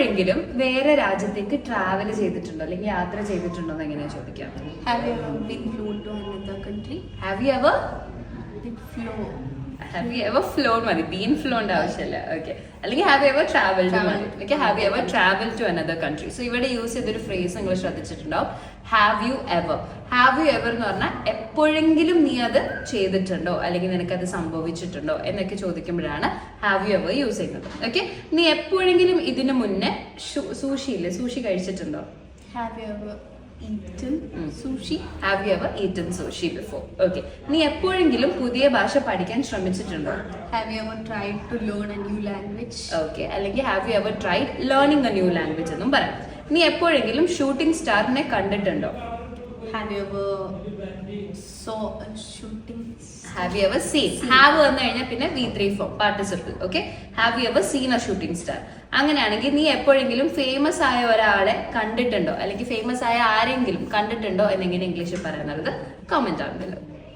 എപ്പോഴെങ്കിലും വേറെ രാജ്യത്തേക്ക് ട്രാവൽ ചെയ്തിട്ടുണ്ടോ അല്ലെങ്കിൽ യാത്ര ചെയ്തിട്ടുണ്ടോ എന്ന് എങ്ങനെയാ ചോദിക്കാം have you been flown to another country? Have you ever been flown. Have you ever flown മതി. ബീൻ ഫ്ലോണിന്റെ ആവശ്യമില്ല ഓക്കെ അല്ലെങ്കിൽ have ever travel Travel. Okay have ever travel to another country so ഇവിടെ യൂസ് ചെയ്തൊരു phrase നിങ്ങൾ ശ്രദ്ധിച്ചിട്ടുണ്ടാവും. Have you ever have you ever എന്ന് പറഞ്ഞാൽ എപ്പോഴെങ്കിലും നീ അത് ചെയ്തിട്ടുണ്ടോ? അല്ലെങ്കിൽ നിനക്ക് അത് സംഭവിച്ചിട്ടുണ്ടോ? എന്നൊക്കെ ചോദിക്കുമ്പോഴാണ് ഹാവ് യു എവർ യൂസ് ചെയ്യുന്നത്. ഓക്കെ നീ എപ്പോഴെങ്കിലും ഇതിനു മുന്നേ സൂഷി ഇല്ലേ സൂഷി കഴിച്ചിട്ടുണ്ടോ? Have you ever eaten Mm. Have you ever eaten sushi before okay നീ എപ്പോഴെങ്കിലും പുതിയ ഭാഷ പഠിക്കാൻ ശ്രമിച്ചിട്ടുണ്ടോ? Have you ever tried to learn a new language okay അല്ലെങ്കിൽ have you ever tried learning a new language എന്നും പറയാം. നീ എപ്പോഴെങ്കിലും ഷൂട്ടിംഗ് സ്റ്റാറിനെ കണ്ടിട്ടുണ്ടോ? Have you ever saw a shooting? Have you ever seen have വന്നു കഴിഞ്ഞാൽ പിന്നെ V three four participle okay have you ever seen a shooting star അങ്ങനെയാണെങ്കിൽ നീ എപ്പോഴെങ്കിലും ഫേമസ് ആയ ഒരാളെ കണ്ടിട്ടുണ്ടോ? അല്ലെങ്കിൽ ഫേമസ് ആയ ആരെങ്കിലും കണ്ടിട്ടുണ്ടോ? എന്നെങ്ങനെ ഇംഗ്ലീഷിൽ പറയുന്നത് കമന്റ് ആണല്ലോ